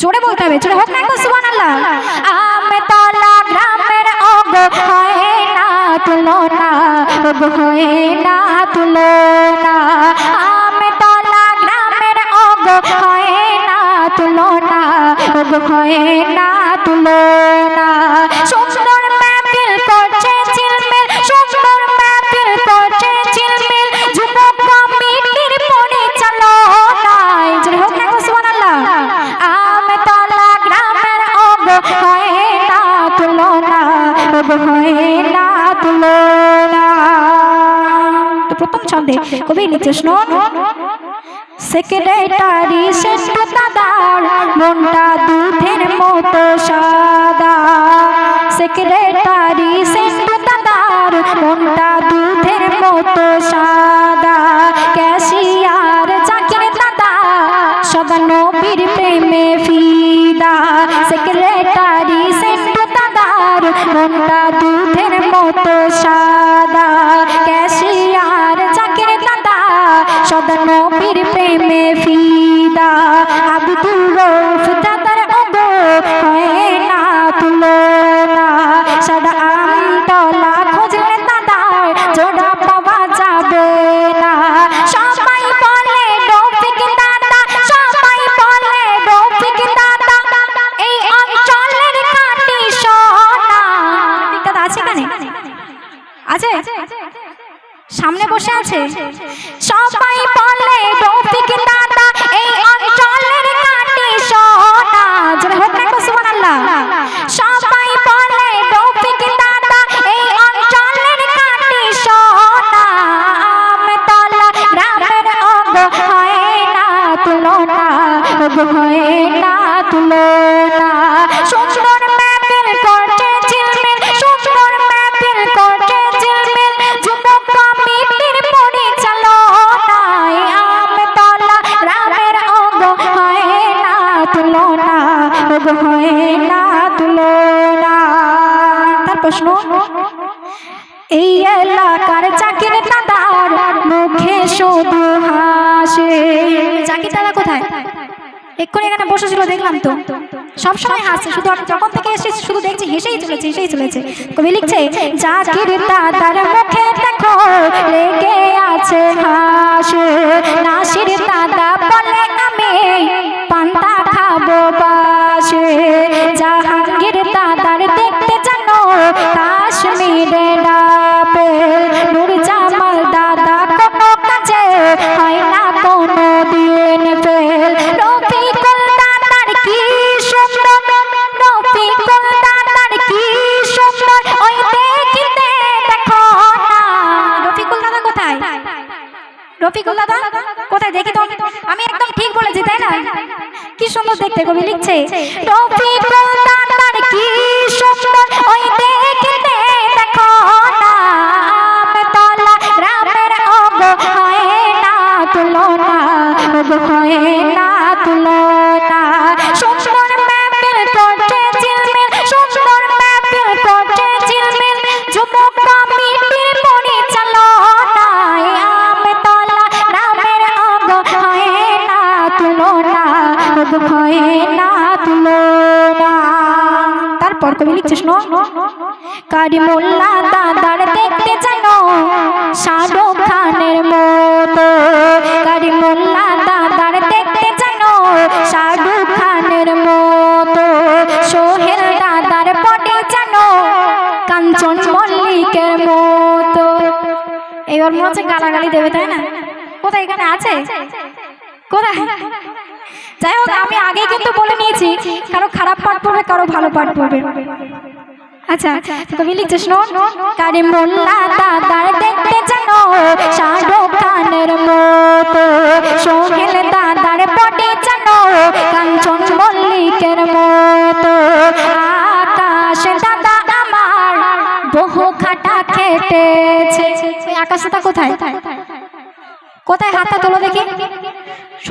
জোরে বলতে হবে, জোরে হোক না একবার সুবহানাল্লাহ। আমতলা গ্রামের অগ হয় না তুলনা অগ হয় না তুলনা আমতলা গ্রামের অগ হয় না তুলনা অগ হয় না তুলনা ছন্দে কবি লিখছে শুনুন সেক্রেটারি শ্রেষ্ঠ বসে আছে। সবাই বলে রফিক এই এলাকার চাকির দাদার মুখে শুধু হাসে। চাকির দাদা কোথায়? এক্ষুনি এখানে বসেছিল, দেখলাম তো। সব সময় হাসছে শুধু আমি যখন থেকে এসেছি, শুধু দেখছি, হেসেই চলেছে হেসেই চলেছে। কবি লিখছে, জাকির দাদার মুখে দেখো, লেগে আছে হাসে। নাসির দাদা বলে, আমি পান্তা খাব বাসে কোথায় দেখি তো? আমি একদম ঠিক বলেছি, তাই না? কি সুন্দর দেখতে কবি লিখছে কি সুন্দর, ওই দেখিতে দেখো তলা হয় না হয় না, তুলনা কবি লিখছে শোনো কারি মোল্লা দাদার দেখতে জানো শাহরুখ খানের মতো। কারি মোল্লা দাদার দেখতে জানো শাহরুখ খানের মতো। সোহেল দাদার পটে জানো কাঞ্চন মল্লিকের মতো। এবার মনে হচ্ছে গালাগালি দেবে, তাই না? কোথায় এখানে আছে? কোথায়? যাই হোক আমি আগে কিন্তু বলে নিয়েছি কারও খারাপ পাঠ পড়বে কারও ভালো পাঠ পড়বে। আচ্ছা কবি লিখছে শুনুন কারি মোল্লা দাদার দেখতে জানো শাহরুখ খানের মতো। সোহেল দাদার পটে জানো কাঞ্চন মল্লিকের মতো। আকাশ দাদা আমার বহু খাটা খেটেছে। ওই আকাশ দাদা কোথায়? কোথায় হাতটা তোলো দেখি।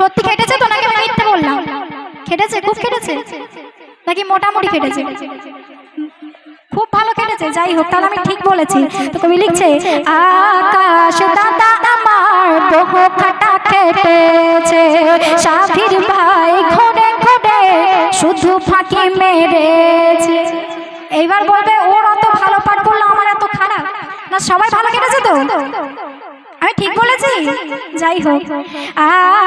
সত্যি খেটেছে তো নাকি আমি মিথ্যে বললাম? খেটেছে, খুব খেটেছে। নাকি মোটামুটি খেটেছে? খুব ভালো কেটেছে যাই হোক, তাহলে আমি ঠিক বলেছি। তো কবি লিখছে, আকাশ দাদা আমার বহু খাটা কেটেছে। সাফির ভাই ঘুরে ঘুরে শুধু ফাঁকি মেরেছে। এইবার বলবে, ওর অত ভালো পাঠ করল আমার এত খারাপ? না, সবাই ভালো কেটেছে তো? যাই হোক,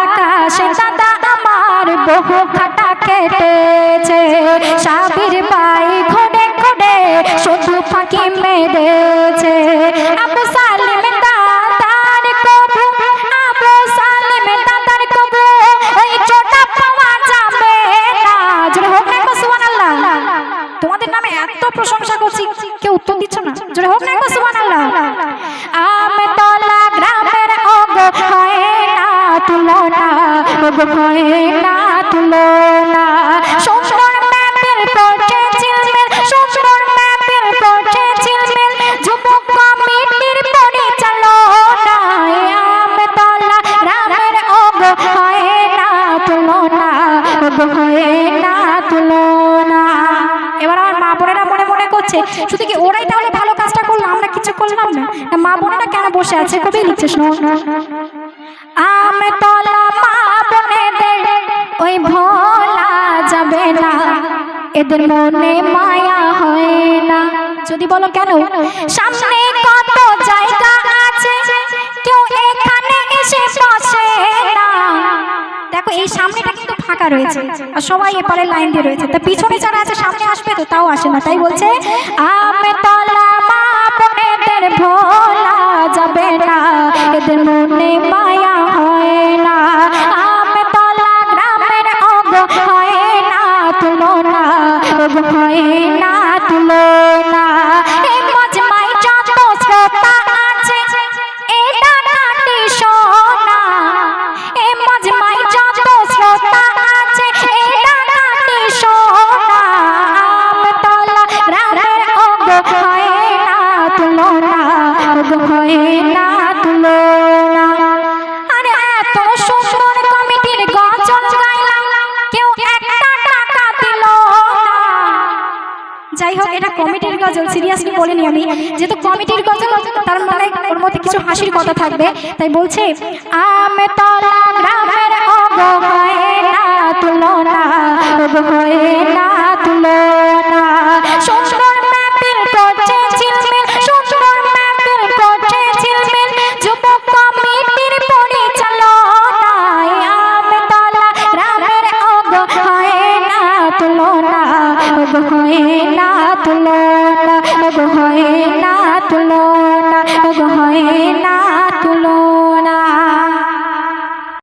আকাশে দাদা আমার বহু খাটা কেটেছে। সাবির বাই ঘোড়ে ঘোড়ে শুধু ফাঁকি মেরেছে। আবু সালিম দাদার কবু, আবু সালিম দাদার কবু, ওই চোটা পাওয়া যাবে জোরে হোক না একবার, সুবহানাল্লাহ। তোমাদের নামে এত প্রশংসা করছি, কেউ উত্তর দিচ্ছ না? জোরে হোক না একবার, সুবহানাল্লাহ। আমি হয় না তুলনা হয় না তুলনা। সুন্দর ম্যাপের পড়ছে সুন্দর ম্যাপের পড়ছে যুবক গ্রামের ওগো হয় না তুলনা হয় না তুলনা। এবার আমার মা বোনেরা মনে মনে করছে, শুধু কি ওরাই তাহলে ভালো না। মা বোনেরা কেন বসে আছে লিখছে মা বোনেদের ওই ভোলা যাবে না। এদের মনে মায়া হয় না। যদি বলো কেন? সামনে কত জায়গা আছে। কেউ এখানে এসে বসে না। দেখো, এই সামনেটা কিন্তু ফাঁকা রয়েছে। আর সবাই এপারে লাইন দিয়ে রয়েছে। তা পিছনে যারা আছে, সামনে আসবে তো তাও আসে না। তাই বলছে, আমি তলা মা গজল সিরিয়াসলি বলিনি আমি, যেহেতু কমিটির গজল তার মানে ওর মধ্যে কিছু হাসির কথা থাকবে, তাই বলছে, আমি তলা গ্রামের অগ হয় না তুলনা অগ হয় না তুলনা